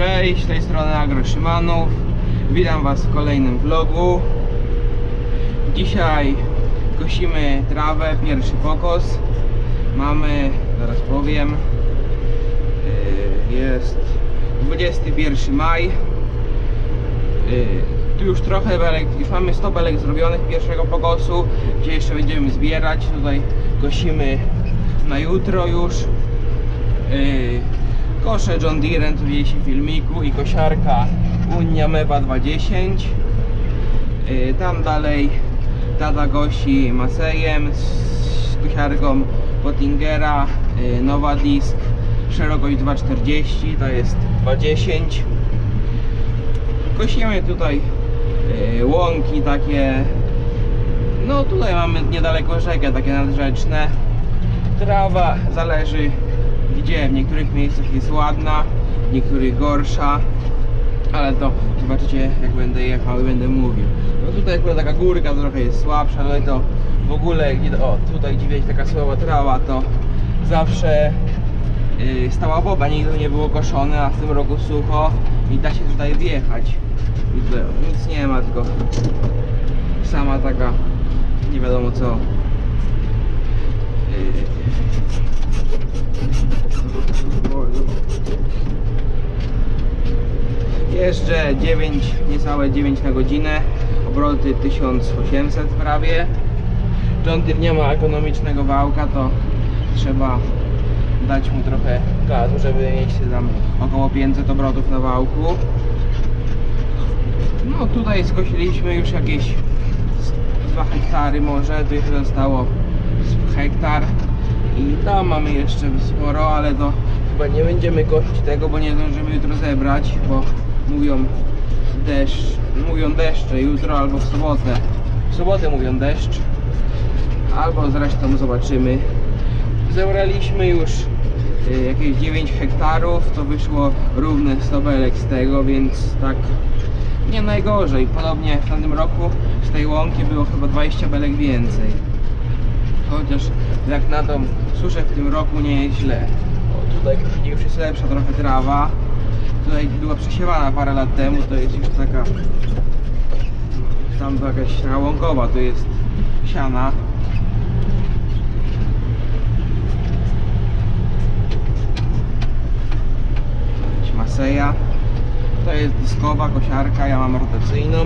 Cześć, z tej strony Agro Szymanów. Witam Was w kolejnym vlogu. Dzisiaj kosimy trawę, pierwszy pokos. Mamy, zaraz powiem, yy, jest 21 maj. Yy, Tu już trochę belek, już mamy 100 belek zrobionych pierwszego pokosu, gdzie jeszcze będziemy zbierać. Tutaj kosimy na jutro już. Kosze John Deere, tu w filmiku i kosiarka Unia Mewa 210. Yy, Tam dalej tata gosi Masejem z kosiarką Pottingera, yy, nowa disk, szerokość 240, to jest 210. Kosimy tutaj yy, łąki takie, no tutaj mamy niedaleko rzekę, takie nadrzeczne. Trawa zależy gdzie, w niektórych miejscach jest ładna, w niektórych gorsza, ale to zobaczycie jak będę jechał i będę mówił. No tutaj akurat taka górka trochę jest słabsza, tutaj to w ogóle, o tutaj gdzie widać taka słaba trawa, to zawsze yy, stała woda, nigdy nie było koszone, a w tym roku sucho i da się tutaj wjechać. I tutaj nic nie ma, tylko sama taka nie wiadomo co. Jeżdżę 9, niecałe 9 na godzinę, obroty 1800 prawie. John nie ma ekonomicznego wałka, to trzeba dać mu trochę gazu, żeby mieć tam około 500 obrotów na wałku. No tutaj skosiliśmy już jakieś 2 hektary może, tu jeszcze zostało hektar i tam mamy jeszcze sporo, ale to chyba nie będziemy kosić tego, bo nie zdążymy jutro zebrać, bo mówią deszcz, mówią deszcze jutro albo w sobotę. W sobotę mówią deszcz, albo zresztą zobaczymy. Zebraliśmy już y, jakieś 9 hektarów, to wyszło równe 100 belek z tego, więc tak nie najgorzej. Podobnie w tamtym roku z tej łąki było chyba 20 belek więcej. Chociaż jak na tą suszę w tym roku nie jest źle. O, tutaj już jest lepsza trochę trawa. Tutaj była przesiewana parę lat temu, to jest już taka tam jakaś taka łąkowa, to jest siana. Maseja. To jest dyskowa kosiarka, ja mam rotacyjną.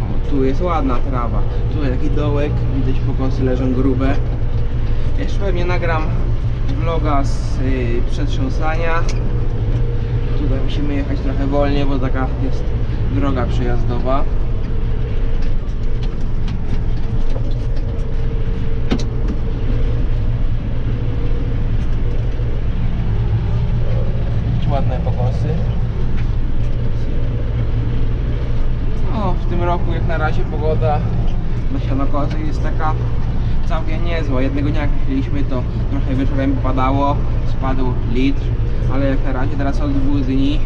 O, tu jest ładna trawa. Tutaj taki dołek, widać pokosy leżą grube. Jeszcze pewnie nagram vloga z y, przetrząsania. Tutaj musimy jechać trochę wolniej, bo taka jest droga przejazdowa. Ładne pokosy. No, w tym roku jak na razie pogoda na sianokozy jest taka całkiem niezła. Jednego dnia jak chcieliśmy to trochę wieczorem padało, spadł litr, ale jak na razie teraz od dwóch dni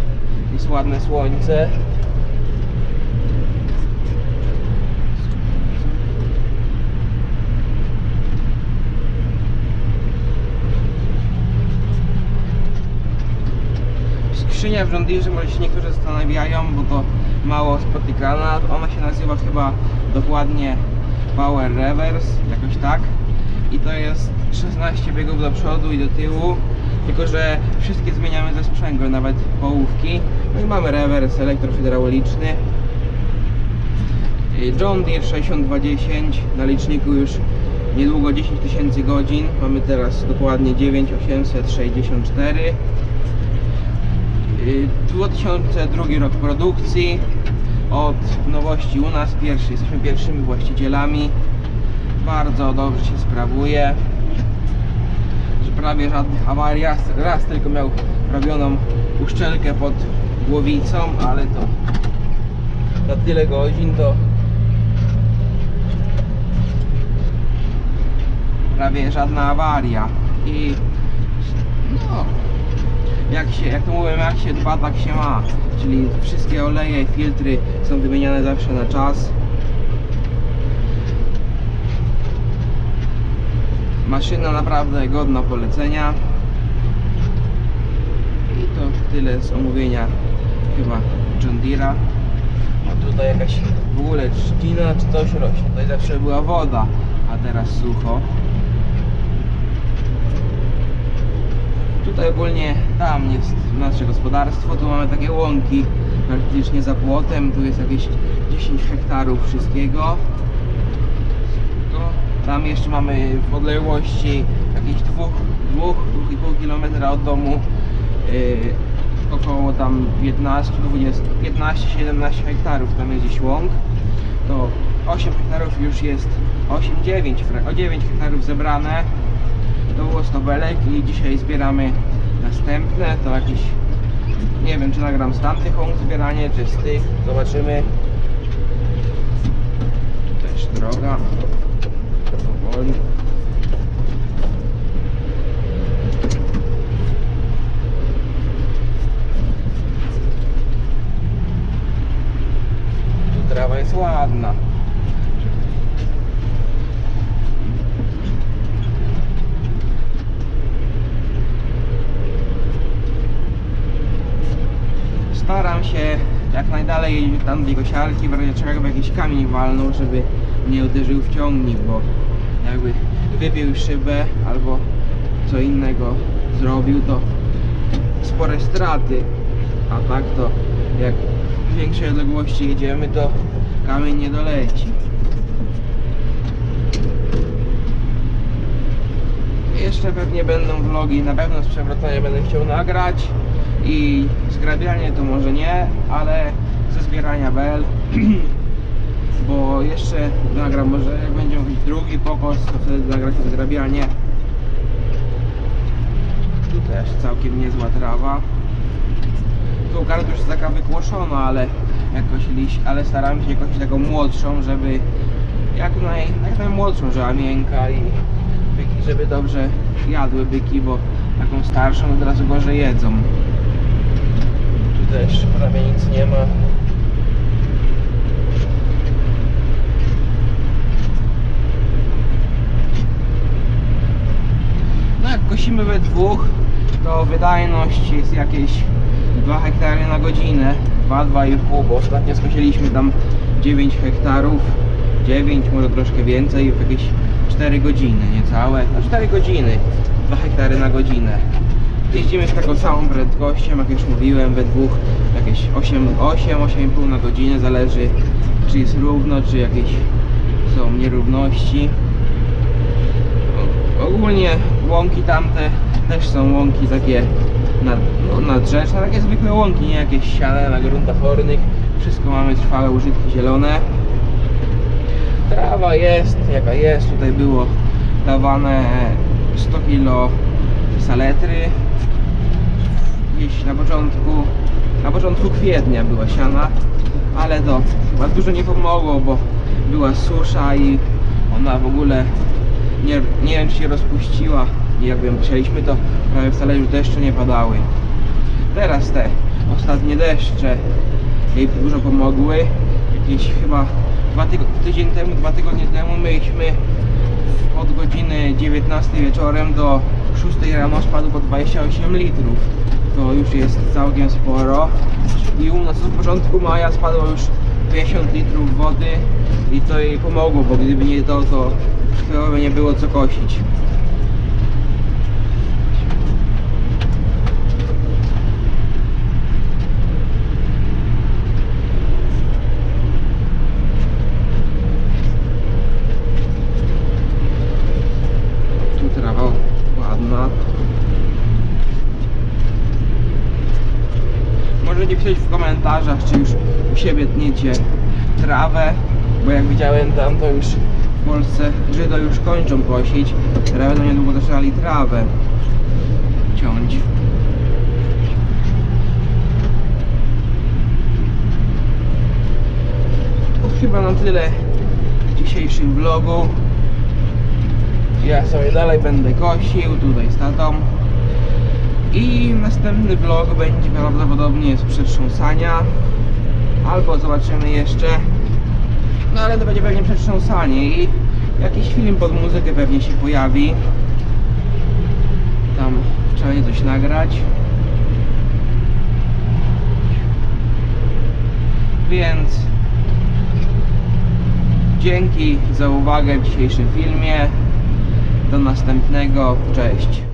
jest ładne słońce. Skrzynia w John może się niektórzy zastanawiają, bo to mało spotykana. Ona się nazywa chyba dokładnie Power Reverse, jakoś tak. I to jest 16 biegów do przodu i do tyłu. Tylko, że wszystkie zmieniamy ze sprzęgłem, nawet połówki. No i mamy rewers elektrohydrauliczny. Y, John Deere 6210 na liczniku już niedługo 10 tysięcy godzin. Mamy teraz dokładnie 9864. Y, 2002 rok produkcji. Od nowości u nas pierwszy, jesteśmy pierwszymi właścicielami. Bardzo dobrze się sprawuje. Że prawie żadnych awarii. Raz, raz tylko miał robioną uszczelkę pod głowicą, ale to na tyle godzin to prawie żadna awaria. I no, jak się, jak to mówią, jak się dba, tak się ma. Czyli wszystkie oleje, filtry są wymieniane zawsze na czas. Maszyna naprawdę godna polecenia. I to tyle z omówienia chyba John Deere'a. A tutaj jakaś w ogóle trzcina czy coś rośnie. Tutaj zawsze była woda, a teraz sucho. Tutaj ogólnie tam jest nasze gospodarstwo, tu mamy takie łąki praktycznie za płotem, tu jest jakieś 10 hektarów wszystkiego. Tam jeszcze mamy w odległości jakieś 2-2,5 km od domu yy, około tam 15, 20, 15, 17 hektarów tam jest gdzieś łąk. To 8 hektarów już jest 8, 9, o 9 hektarów zebrane. To było 100 belek i dzisiaj zbieramy następne, to jakieś nie wiem czy nagram z tamtych łąk zbieranie, czy z tych, zobaczymy. Też droga, powoli. Tu trawa jest ładna. Staram się najdalej tam do kosiarki, w razie czego jakiś kamień walnął, żeby nie uderzył w ciągnik, bo jakby wybił szybę albo co innego zrobił, to spore straty. A tak to jak w większej odległości jedziemy, to kamień nie doleci. Jeszcze pewnie będą vlogi, na pewno z przewrotania będę chciał nagrać i zgrabianie to może nie, ale zbierania bel bo jeszcze nagram może jak będzie drugi pokos, to wtedy nagrać zgrabianie tu też całkiem niezła trawa tu karta już jest taka wykłoszona, ale jakoś liść, ale staram się kosić taką młodszą, żeby jak, naj, jak najmłodszą, żeby miękka i byki, żeby dobrze jadły byki, bo taką starszą od razu gorzej jedzą. Tu też prawie nic nie ma. No jak dwóch, to wydajność jest jakieś 2 hektary na godzinę, 2-2,5, bo ostatnio skosiliśmy tam 9 hektarów, 9, może troszkę więcej, w jakieś 4 godziny, niecałe, no 4 godziny, 2 hektary na godzinę. Jeździmy z taką samą prędkością, jak już mówiłem, we dwóch jakieś 8, 8, 8,5 na godzinę, zależy czy jest równo, czy jakieś są nierówności. Ogólnie łąki tamte też są łąki takie nad, no, nadrzeczne, takie zwykłe łąki, nie jakieś siane na gruntach ornych. Wszystko mamy trwałe użytki zielone. Trawa jest jaka jest, tutaj było dawane 100 kg saletry. Gdzieś na początku, na początku kwietnia była siana, ale to chyba dużo nie pomogło, bo była susza i ona w ogóle nie, nie wiem czy się rozpuściła i jakby ją posialiśmy to prawie wcale już deszcze nie padały. Teraz te ostatnie deszcze jej dużo pomogły. Jakieś chyba dwa tydzień temu, dwa tygodnie temu myliśmy od godziny 19 wieczorem do 6 rano spadł po 28 litrów. To już jest całkiem sporo. I u nas od początku maja spadło już 50 litrów wody i to jej pomogło, bo gdyby nie to, to chyba by nie było co kosić. Tu trawa ładna. Możecie pisać w komentarzach, czy już u siebie tniecie trawę, bo jak widziałem tam, to już w Polsce Żydo już kończą kosić. Trawę to niedługo zaczęli trawę ciąć. To chyba na tyle w dzisiejszym vlogu. Ja sobie dalej będę kosił tutaj z tatą. I następny vlog będzie prawdopodobnie z przetrząsania. Albo zobaczymy jeszcze. No ale to będzie pewnie przetrząsanie i jakiś film pod muzykę pewnie się pojawi. Tam trzeba je coś nagrać. Więc dzięki za uwagę w dzisiejszym filmie. Do następnego. Cześć.